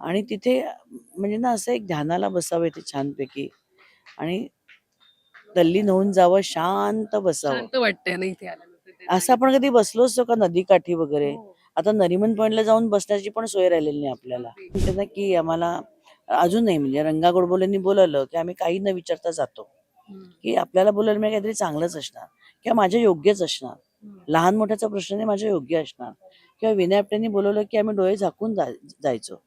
आणि तिथे म्हणजे ना असं एक ध्यानाला बसावं इथे छानपैकी. आणि तल्लीन होऊन जावं शांत बसावं. शांत वाटतंय ना इथे आल्यानंतर ते. असं आपण कधी बसलो असतो का नदीकाठी वगैरे? हो. आता नरिमन पॉईंटला जाऊन बसण्याची पण सोय राहिलेली नाही आपल्याला. म्हणते ना की आम्हाला अजून नाही म्हणजे रंगा गोडबोलेंनी बोलवलं की आम्ही काही न विचारता जातो. की आपल्याला बोलायला मी काहीतरी चांगलंच असणार. किंवा माझ्या योग्यच असणार. लहान मोठ्याचा प्रश्न नाही माझ्या योग्य असणार. किंवा विनय आपट्यांनी बोलवलं की आम्ही डोळे झाकून जायचो.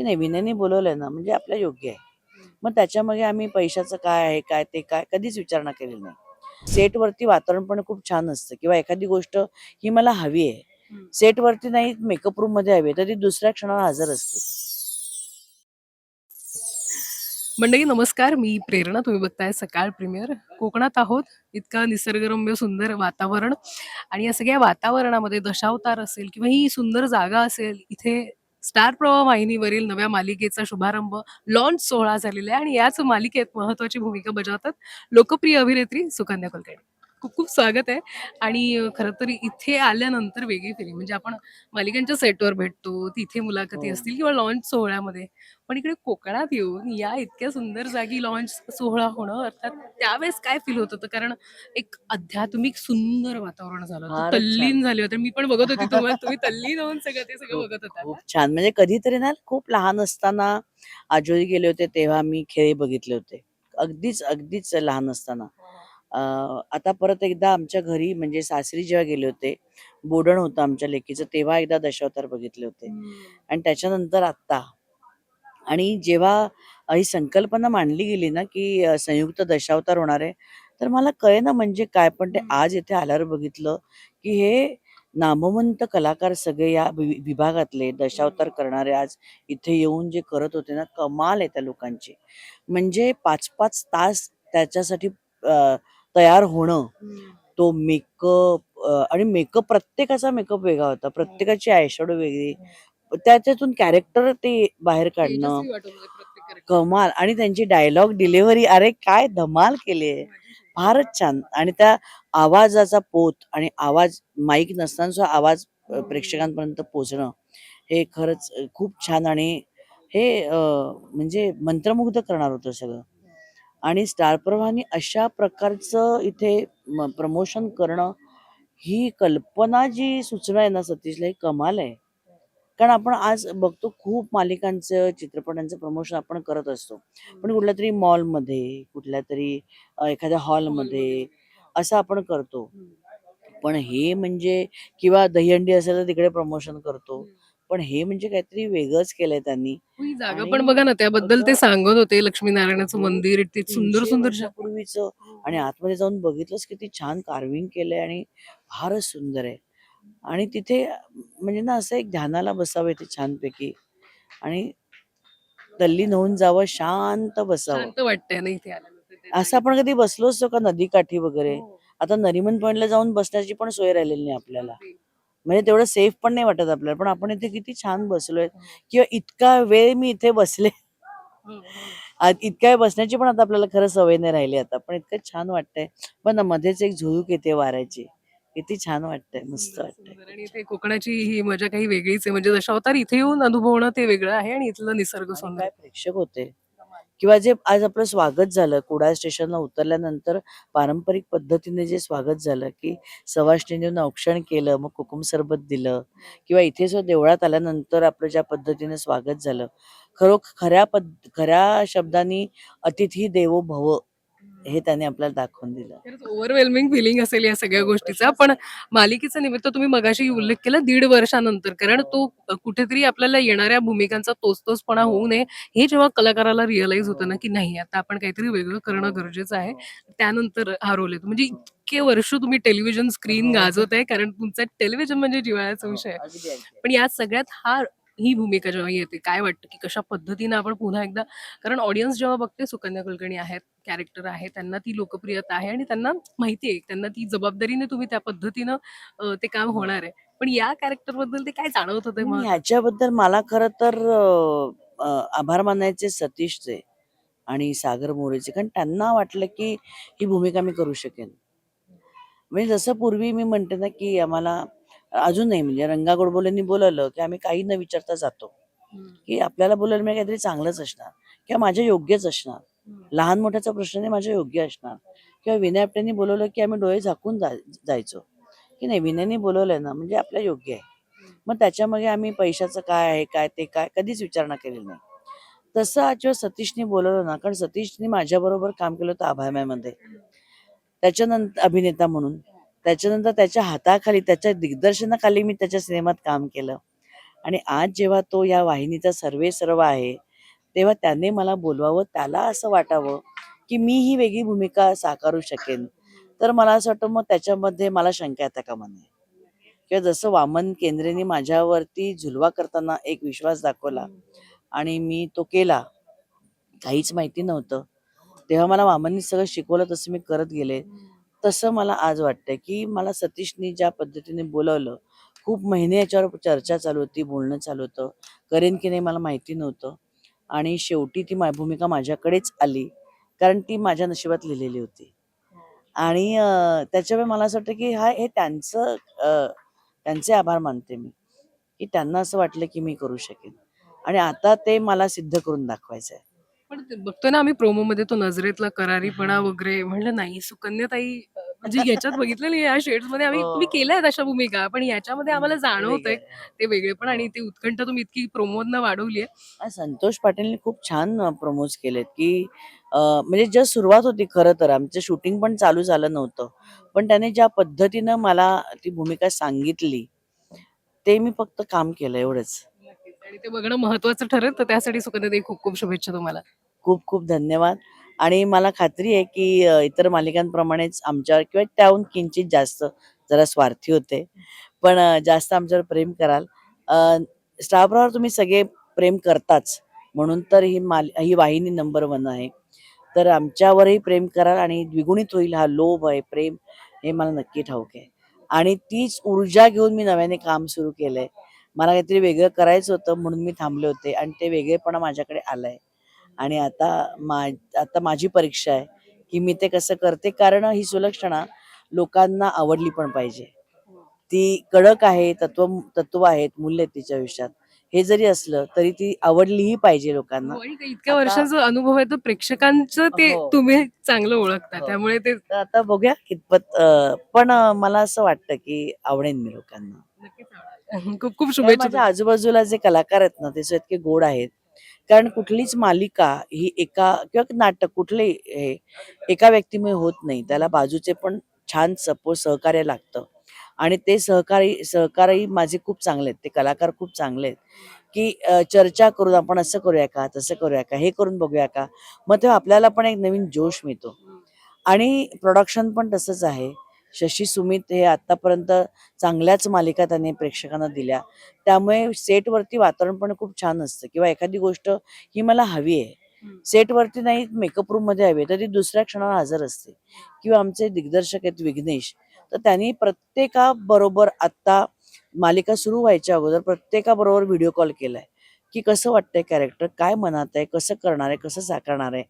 की नाही विनयने बोलवलंय ना म्हणजे आपल्या योग्य आहे. मग त्याच्यामागे आम्ही पैशाचं काय आहे काय ते काय कधीच विचारणा केलेली नाही. सेटवरती वातावरण पण खूप छान असतं. किंवा एखादी गोष्ट ही मला हवी आहे. सेटवरती नाही मेकअप रूममध्ये हवी तर ती दुसऱ्या क्षणाला हजर असते. मंडळी नमस्कार. मी प्रेरणा तुम्ही बघताय सकाळ प्रीमियर. कोकणात आहोत. इतका निसर्गरम्य सुंदर वातावरण. आणि या सगळ्या वातावरणामध्ये दशावतार असेल किंवा ही सुंदर जागा असेल इथे स्टार प्रवाह वाहिनीवरील नव्या मालिकेचा शुभारंभ लॉन्च सोहळा झालेला आहे आणि याच मालिकेत महत्वाची भूमिका बजावतात लोकप्रिय अभिनेत्री सुकन्या कुलकर्णी. खूप खूप स्वागत आहे. आणि खरं तर इथे आल्यानंतर वेगळी फिलिंग म्हणजे आपण मालिकांच्या सेटवर भेटतो तिथे मुलाखती हो. असतील किंवा लॉन्च सोहळ्यामध्ये. पण इकडे कोकणात येऊन या इतक्या सुंदर जागी लॉन्च सोहळा होणं अर्थात त्यावेळेस काय फील होत होतं? कारण एक आध्यात्मिक सुंदर वातावरण झालं. तल्लीन झाले होते. मी पण बघत होती तुम्हाला. तुम्ही तल्लीन होऊन सगळं ते सगळं बघत होता. खूप छान. म्हणजे कधीतरी ना खूप लहान असताना आजोळी गेले होते तेव्हा मी खेळ बघितले होते. अगदीच अगदीच लहान असताना. आता परत एकदा आमच्या घरी म्हणजे सासरी जेव्हा गेले होते बोडण होतं आमच्या लेकीचं तेव्हा एकदा दशावतार बघितले होते. आणि त्याच्यानंतर आत्ता. आणि जेव्हा ही संकल्पना मांडली गेली ना की संयुक्त दशावतार होणार आहे तर मला कळे ना म्हणजे काय पण ते. आज इथे आल्यावर बघितलं की हे नामवंत कलाकार सगळे या विभागातले दशावतार करणारे आज इथे येऊन जे करत होते ना कमाल आहे त्या लोकांची. म्हणजे पाच पाच तास त्याच्यासाठी अ, तयार होणं तो मेकअप आणि मेकअप प्रत्येकाचा मेकअप वेगळा होता. प्रत्येकाची आयशॅडो वेगळी. त्याच्यातून कॅरेक्टर ते बाहेर काढणं. कमाल. आणि त्यांची डायलॉग डिलिव्हरी अरे काय धमाल केली आहे. फारच छान. आणि त्या आवाजाचा पोत आणि आवाज माईक नसताना सुद्धा आवाज प्रेक्षकांपर्यंत पोचणं हे खरंच खूप छान. आणि हे म्हणजे मंत्रमुग्ध करणार होतं सगळं. आणि स्टार प्रवाहाने अशा प्रकारचं इथे प्रमोशन करणं ही कल्पना जी सूचना आहे ना सतीशला ही कमाल आहे. कारण आपण आज बघतो खूप मालिकांचं चित्रपटांचं प्रमोशन आपण करत असतो. पण कुठल्या तरी मॉलमध्ये कुठल्या तरी एखाद्या हॉलमध्ये असं आपण करतो. पण हे म्हणजे किंवा दहीहंडी असेल तर तिकडे प्रमोशन करतो. पण हे म्हणजे काहीतरी वेगळंच केलंय त्यांनी. ही जागा. आणि पण बघा ना त्याबद्दल ते सांगत होते लक्ष्मीनारायणाचं हो. मंदिर ते सुंदर तीनशे सुंदर वर्षापूर्वीचं आणि आतमध्ये जाऊन बघितलंच किती छान कार्विंग केलंय आणि फारच सुंदर आहे. आणि तिथे म्हणजे ना असं एक ध्यानाला बसावं इथे छानपैकी. आणि तल्लीन होऊन जावं शांत बसावं. शांत वाटतंय ना इथे आल्यानंतर ते. असं आपण कधी बसलो असतो का नदीकाठी वगैरे? हो. आता नरिमन पॉईंटला जाऊन बसण्याची पण सोय राहिलेली नाही आपल्याला. अगदी. म्हणजे तेवढं सेफ पण नाही वाटत आपल्याला. पण आपण इथे किती छान बसलोय. किंवा इतका वेळ मी इथे बसले. हो, हो. इतक्या वेळ बसण्याची पण आता आपल्याला खरं सवय नाही राहिली आता. पण इतकं छान वाटतंय. पण ना मध्येच एक झुळूक येते वाऱ्याची. किती छान वाटतंय मस्त वाटतंय. आणि इथे कोकणाची ही मजा काही वेगळीच आहे. म्हणजे दशावतार इथे येऊन अनुभवणं ते वेगळं आहे आणि इथलं निसर्ग सुंदर काय प्रेक्षक होते. किंवा जे आज आपलं स्वागत झालं कुडाळ स्टेशनला उतरल्यानंतर पारंपरिक पद्धतीने जे स्वागत झालं की सवाष्णीने औक्षण केलं मग कुकुम सरबत दिलं किंवा इथे जो देवळात आल्यानंतर आपलं ज्या पद्धतीने स्वागत झालं खरो खऱ्या पद खऱ्या शब्दांनी अतिथी देवो भव हे त्याने आपल्याला दाखवून दिलं. ओव्हरवेल्मिंग फिलिंग असेल या सगळ्या गोष्टीचा. पण मालिकेचा निमित्त तुम्ही मगाशी उल्लेख केला दीड वर्षानंतर. कारण तो कुठेतरी आपल्याला येणाऱ्या भूमिकांचा तोच तोचपणा होऊ नये हे जेव्हा कलाकाराला रिअलाइज होतं ना की नाही आता आपण काहीतरी वेगळं करणं गरजेचं आहे. त्यानंतर हा रोल येतो. म्हणजे इतके वर्ष तुम्ही टेलिव्हिजन स्क्रीन हो. गाजवत आहे कारण तुमचा टेलिव्हिजन म्हणजे जिव्हाळ्याचा विषय आहे. अगदी अगदी. पण या सगळ्यात हा ही भूमिका जेव्हा येते काय वाटतं की कशा पद्धतीने आपण पुन्हा एकदा कारण ऑडियन्स जेव्हा बघते सुकन्या कुलकर्णी आहेत कॅरेक्टर आहे त्यांना ती लोकप्रियता आहे आणि त्यांना माहिती आहे त्यांना ती जबाबदारीने तुम्ही त्या पद्धतीनं ते काम होणार आहे. पण या कॅरेक्टरबद्दल ते काय जाणवत होते ह्याच्याबद्दल मला खरं तर आभार मानायचे सतीशचे आणि सागर मोरेचे कारण त्यांना वाटलं की ही भूमिका मी करू शकेन. म्हणजे जसं पूर्वी मी म्हणते ना की आम्हाला अजून नाही म्हणजे रंगा गोडबोलेंनी बोलवलं की आम्ही काही न विचारता जातो. की आपल्याला बोलायला मी काहीतरी चांगलंच असणार किंवा माझ्या योग्यच असणार. लहान मोठ्याचा प्रश्न नाही माझ्या योग्य असणार. किंवा विनय आपट्यानी बोलवलं की आम्ही डोळे झाकून जायचो. की नाही विनयने बोलवलंय ना म्हणजे आपल्या योग्य आहे. मग त्याच्यामागे आम्ही पैशाचं काय आहे काय ते काय कधीच विचारणा केलेली नाही. तसं आज जेव्हा सतीशने बोलवलं ना कारण सतीशने माझ्याबरोबर काम केलं होतं आभाम्यामध्ये त्याच्यानंतर अभिनेता म्हणून. त्याच्यानंतर त्याच्या हाताखाली त्याच्या दिग्दर्शनाखाली मी त्याच्या सिनेमात काम केलं. आणि आज जेव्हा तो या वाहिनीचा सर्वे सर्व आहे तेव्हा त्याने मला बोलवावं त्याला असं वाटावं की मी ही वेगळी भूमिका साकारू शकेन. तर मला असं वाटतं मग त्याच्यामध्ये मला शंका येता कामा नये किंवा जसं वामन केंद्रेने माझ्यावरती झुलवा करताना एक विश्वास दाखवला आणि मी तो केला काहीच माहिती नव्हतं. तेव्हा मला वामननी सगळं शिकवलं तसं मी करत गेले. तसं मला आज वाटतं की मला सतीशनी ज्या पद्धतीने बोलवलं खूप महिने याच्यावर चर्चा चालू होती बोलणं चालू होतं. करेन की नाही मला माहिती नव्हतं. आणि शेवटी ती मा भूमिका माझ्याकडेच आली कारण ती माझ्या नशिबात लिहिलेली होती. आणि त्याच्यामुळे मला असं वाटतं की हा हे त्यांचं त्यांचे आभार मानते मी की त्यांना असं वाटलं की मी करू शकेन. आणि आता ते मला सिद्ध करून दाखवायचं आहे पण ते बघतोय ना आम्ही प्रोमो मध्ये तो नजरेतला करारीपणा वगैरे म्हणलं नाही सुकन्याताई अं, म्हणजे याच्यात बघितलेली या शेड्समध्ये आम्ही हो. तुम्ही केल्यात अशा भूमिका पण याच्यामध्ये आम्हाला जाणवतंय वेगळं आहे. ते वेगळेपण आणि ती उत्कंठ तुम्ही इतकी प्रोमोदनं वाढवली आहे संतोष पाटीलने खूप छान प्रमोज केलेत की अं, म्हणजे जस्ट सुरुवात होती खरं तर आमचं शूटिंग पण चालू झालं नव्हतं पण त्याने ज्या पद्धतीनं मला ती भूमिका सांगितली ते मी फक्त काम केलं एवढंच आणि ते बघणं महत्वाचं ठरेल तर त्यासाठी सुकन्याताई खूप खूप शुभेच्छा तुम्हाला. खूप खूप धन्यवाद. आणि मला खात्री आहे की इतर मालिकांप्रमाणेच आमच्यावर किंवा त्याहून किंचित जास्त जरा स्वार्थी होते. पण जास्त आमच्यावर प्रेम कराल. स्टार तुम्ही सगळे प्रेम करताच म्हणून तर ही माल ही वाहिनी नंबर वन आहे. तर आमच्यावरही प्रेम कराल आणि द्विगुणित होईल हा लोभ आहे प्रेम हे मला नक्की ठाऊक आहे. आणि तीच ऊर्जा घेऊन मी नव्याने काम सुरू केलंय. मला काहीतरी वेगळं करायचं होतं म्हणून मी थांबले होते आणि ते वेगळेपणा माझ्याकडे आलंय आणि आता मा आता माझी परीक्षा आहे की मी ते कसं करते कारण ही सुलक्षणा लोकांना आवडली पण पाहिजे ती कडक आहे तत्व तत्व आहेत मूल्य तिच्या आयुष्यात हे जरी असलं तरी ती आवडलीही पाहिजे लोकांना हो, ते इतक्या वर्षाचा अनुभव आहे तर प्रेक्षकांचं ते हो. तुम्ही चांगलं ओळखता हो. त्यामुळे ते आता बघूया कितपत पण मला असं वाटतं की आवडेन मी लोकांना. खूप खूप शुभेच्छा माझ्या आजूबाजूला जे कलाकार आहेत ना ते इतके गोड आहेत. कारण कुठलीच मालिका ही एका किंवा नाटक कुठले हे एका व्यक्तीमुळे होत नाही. त्याला बाजूचे पण छान सपोर्ट सहकार्य लागतं. आणि ते सहकारी सहकारही माझे खूप चांगले आहेत. ते कलाकार खूप चांगले आहेत. की अं, चर्चा करून आपण असं करूया का तसं करूया का हे करून बघूया का? मग तेव्हा आपल्याला पण एक नवीन जोश मिळतो. आणि प्रोडक्शन पण तसंच आहे. शशी सुमित हे आतापर्यंत चांगल्याच मालिका त्याने प्रेक्षकांना दिल्या. त्यामुळे सेटवरती वातावरण पण खूप छान असतं. किंवा एखादी गोष्ट ही मला हवी आहे. सेटवरती नाही मेकअप रूममध्ये हवी आहे, तर ती दुसऱ्या क्षणाला हजर असते. किंवा आमचे दिग्दर्शक आहेत विघ्नेश. तर त्यांनी प्रत्येकाबरोबर आत्ता मालिका सुरू व्हायच्या अगोदर प्रत्येकाबरोबर व्हिडिओ कॉल केलाय. की कसं वाटतंय कॅरेक्टर काय मनात आहे कसं करणार आहे कसं साकारणार आहे?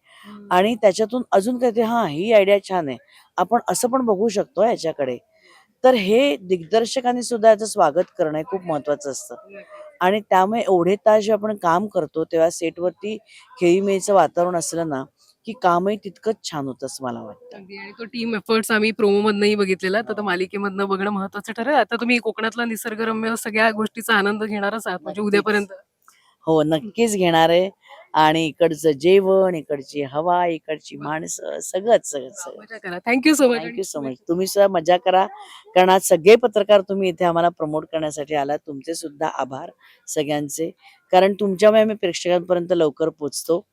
आणि त्याच्यातून अजून काहीतरी हा ही आयडिया छान आहे. आपण असं पण बघू शकतो याच्याकडे. तर हे दिग्दर्शकांनी सुद्धा याचं स्वागत करणं हे खूप महत्वाचं असतं. आणि त्यामुळे एवढे तास जेव्हा आपण काम करतो तेव्हा सेटवरती खेळीमेळीचं वातावरण असलं ना की कामही तितकंच छान होतं असं मला वाटतं. अगदी. आणि तो टीम एफर्ट्स आम्ही प्रोमो मधनही बघितलेला तर तो मालिकेमधनं बघणं महत्वाचं ठरेल. आता तुम्ही कोकणातला निसर्गरम्य सगळ्या गोष्टीचा आनंद घेणारच आहात म्हणजे. उद्यापर्यंत. हो नक्कीच घेणार आहे. आणि इकडचं जेवण इकडची हवा इकडची माणसं सगळंच सगळं सगळं मजा करा. Thank you so much thank you so much तुम्ही सुद्धा मजा करा. कारण आज सगळे पत्रकार तुम्ही इथे आम्हाला प्रमोट करण्यासाठी आलात. तुमचे सुद्धा आभार सगळ्यांचे. कारण तुमच्यामुळे आम्ही प्रेक्षकांपर्यंत लवकर पोचतो.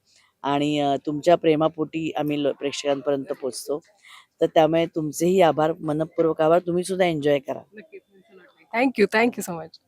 आणि अं, तुमच्या प्रेमापोटी आम्ही लो- प्रेक्षकांपर्यंत पोचतो. तर त्यामुळे तुमचेही आभार. मनपूर्वक आभार. तुम्ही सुद्धा एन्जॉय करा. Thank you thank you so much